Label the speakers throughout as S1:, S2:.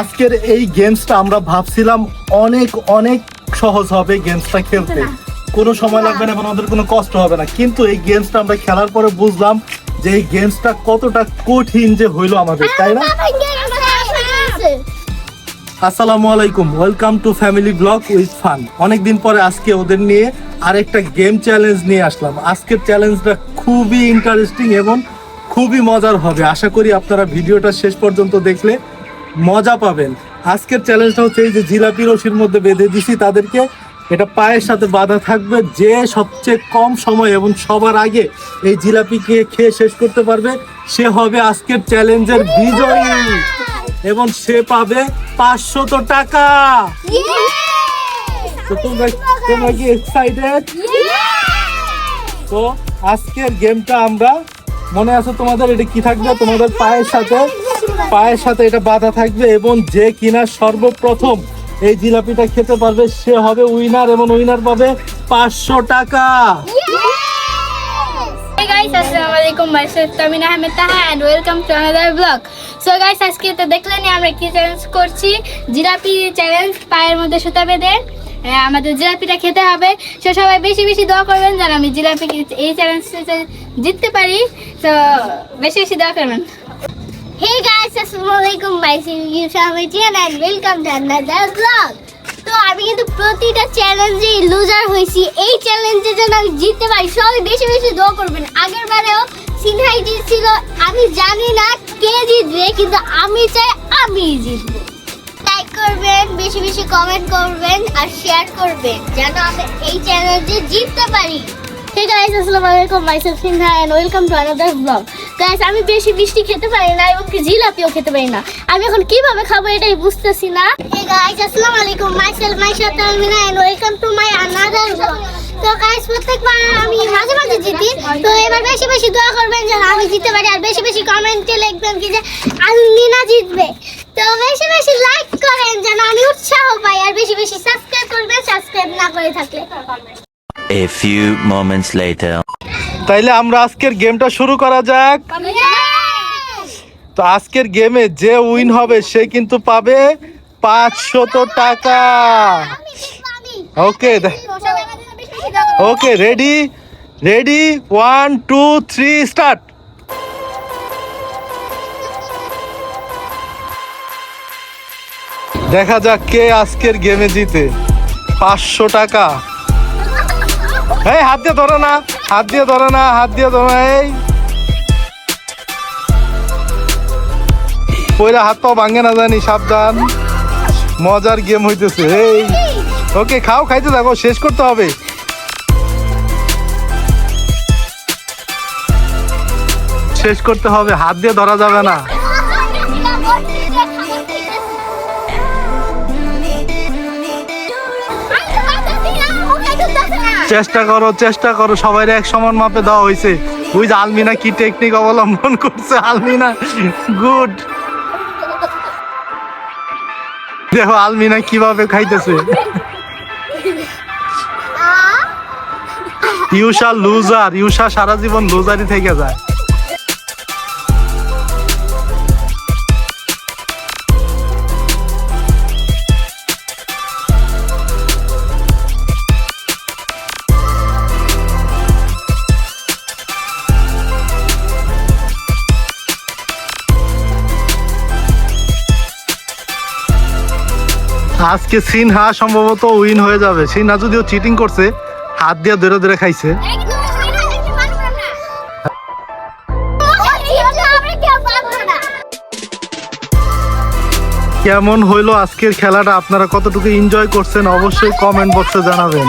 S1: আজকের এই গেমসটা আমরা ভাবছিলাম অনেক অনেক সহজ হবে গেমসটা খেলতে। কোনো সময় লাগবে না এবং আমাদের কোনো কষ্ট হবে না। কিন্তু এই গেমসটা আমরা খেলার পরে বুঝলাম যে এই গেমসটা কতটা কঠিন যে হইল আমাদের তাই না? আসসালামু আলাইকুম। Welcome to family blog with fun অনেকদিন পরে আজকে ওদের নিয়ে আরেকটা গেম চ্যালেঞ্জ নিয়ে আসলাম। আজকের চ্যালেঞ্জটা খুবই ইন্টারেস্টিং এবং খুবই মজার হবে। আশা করি আপনারা ভিডিওটা শেষ পর্যন্ত দেখলে মজা পাবেন। আজকের চ্যালেঞ্জটা হচ্ছে এই যে জিলাপি রশির মধ্যে বেঁধে দিছি তাদেরকে। এটা পায়ের সাথে বাঁধা থাকবে যে সবচেয়ে কম সময় এবং সবার আগে এই জিলাপিকে খেয়ে শেষ করতে পারবে সে হবে আজকের চ্যালেঞ্জের বিজয়ী। এবং সে পাবে পাঁচশত টাকা। তো তোমরা তোমরা কি এক্সাইটেড তো আজকের গেমটা আমরা মনে আছে তোমাদের এটা কি থাকবে? তোমাদের পায়ের সাথে পায়ের সাথে এটা বাঁধা থাকবে এবং যে কিনা সর্বপ্রথম এই জিলাপিটা খেতে পারবে, সে হবে উইনার এবং উইনার পাবে পাঁচশো টাকা।
S2: তামিনা আহমেদ আজকে তো আমরা চ্যালেঞ্জ করছি? জিলাপি চ্যালেঞ্জ পায়ের মধ্যে বেঁধে আমাদের জিলাপিটা খেতে হবে। সো সবাই বেশি বেশি করবেন যেন আমি জিলাপি এই জিততে পারি। তো বেশি বেশি দোয়া করবেন।
S3: Hey guys, Assalamualaikum. myself Yusha Mitian and welcome to another vlog. তো আমি কিন্তু প্রতিটা চ্যালেঞ্জে লুজার হয়েছি। এই চ্যালেঞ্জে যেন আমি জিততে পারি। সবাই বেশি বেশি দোয়া করবেন। আগের বারেও সিনহাই জিতছিল। আমি জানি না কে জিতবে কিন্তু আমি চাই আমি জিতবো। লাইক করবেন বেশি বেশি কমেন্ট করবেন আর শেয়ার করবেন যেন আমি এই চ্যালেঞ্জে জিততে পারি। Hey guys, আসসালামু আলাইকুম। Myself Sinha and welcome to another vlog. Guys, আমি বেশি মিষ্টি খেতে পারি না এবং কি জিলাপিও খেতে পারি না। আমি এখন কীভাবে খাব এটাই বুঝতেছি না। Hey guys, আসসালামু আলাইকুম। Myself Maisha Talmina and welcome to my another vlog. তো গাইস প্রত্যেকবার আমি মাঝে মাঝে জিতি। তো এবার বেশি বেশি দোয়া করবেন যেন আমি জিততে পারি। আর বেশি বেশি কমেন্টে লিখবেন কি যে আলমিনা জিতবে। তো বেশি বেশি লাইক করেন যেন আমি উৎসাহ পাই। আর বেশি বেশি সাবস্ক্রাইব করবেন সাবস্ক্রাইব না করে থাকলে।
S4: A few moments later.
S1: তাইলে আমরা আজকের গেমটা শুরু করা যাক। তো আজকের গেমে যে উইন হবে সে কিন্তু পাবে পাঁচশত টাকা। Okay okay, ready? Ready? One, two, three, start. দেখা যাক কে আজকের গেমে জিতে। পাঁচশো টাকা। এই, হাত দিয়ে ধরো না, হাত দিয়ে ধরো না, হাত দিয়ে ধরো এই। পয়লা হাত পাও ভাঙে না জানি, সাবধান। মজার গেম হইতেছে, এই। ওকে, খাও, খাইতে থাকো, শেষ করতে হবে। শেষ করতে হবে, হাত দিয়ে ধরা যাবে না। চেষ্টা করো চেষ্টা করো। সবাই এক সমান মাপে দেওয়া হয়েছে ওই যে আলমিনা কি টেকনিক অবলম্বন করছে? আলমিনা গুড দেখো আলমিনা কীভাবে খাইতেছে। ইউসা লুজার ইউসা সারা জীবন লুজারই থেকে যায়। আজকে সিনহা সম্ভবত উইন হয়ে যাবে। সিনহা যদিও চিটিং করছে, হাত দিয়ে ধরে ধরে খাইছে। কেমন হইল আজকের খেলাটা? আপনারা কতটুকু এনজয় করছেন? অবশ্যই কমেন্ট বক্সে জানাবেন।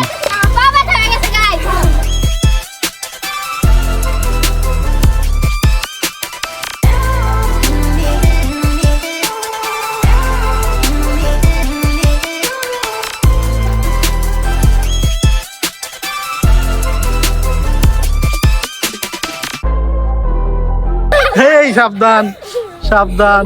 S1: সাবধান সাবধান।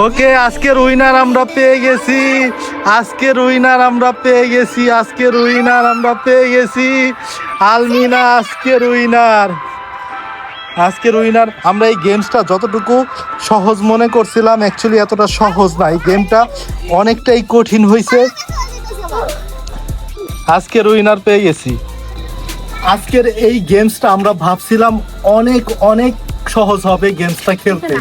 S1: ওকে আজকের উইনার আমরা পেয়ে গেছি। আজকের উইনার আমরা পেয়ে গেছি আজকের উইনার আমরা পেয়ে গেছি। আলমিনা আজকের উইনার আজকের উইনার আমরা এই গেমসটা যতটুকু সহজ মনে করছিলাম অ্যাকচুয়ালি এতটা সহজ না। এই গেমটা অনেকটাই কঠিন হয়েছে আজকের উইনার পেয়ে গেছি। আজকের এই গেমসটা আমরা ভাবছিলাম অনেক অনেক সহজ হবে গেমসটা খেলতে।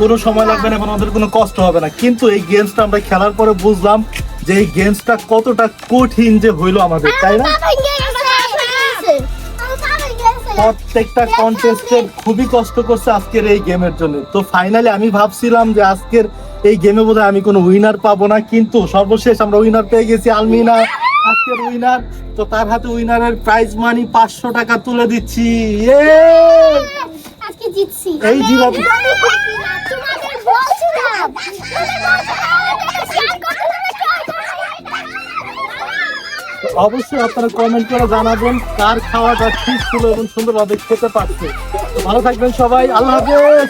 S1: কোনো সময় লাগবে না এবং আমাদের কোনো কষ্ট হবে না। কিন্তু এই গেমসটা আমরা খেলার পরে বুঝলাম যে এই গেমসটা কতটা কঠিন যে হইল আমাদের তাই না? প্রত্যেকটা কন্টেস্টেন্ট খুবই কষ্ট করছে আজকের এই গেমের জন্য। তো ফাইনালি আমি ভাবছিলাম যে আজকের এই গেমে বোধহয় আমি কোনো উইনার পাবো না কিন্তু সর্বশেষ আমরা উইনার পেয়ে গেছি আলমিনা আজকের উইনার তো তার হাতে উইনারের প্রাইজ মানি পাঁচশো টাকা তুলে দিচ্ছি। এই জিলাপি
S3: বলছিলাম
S1: অবশ্যই আপনারা কমেন্ট করে জানাবেন কার খাওয়াটা ঠিক ছিল এবং সুন্দরভাবে খেতে পারছে। ভালো থাকবেন সবাই, আল্লাহ হাফেজ।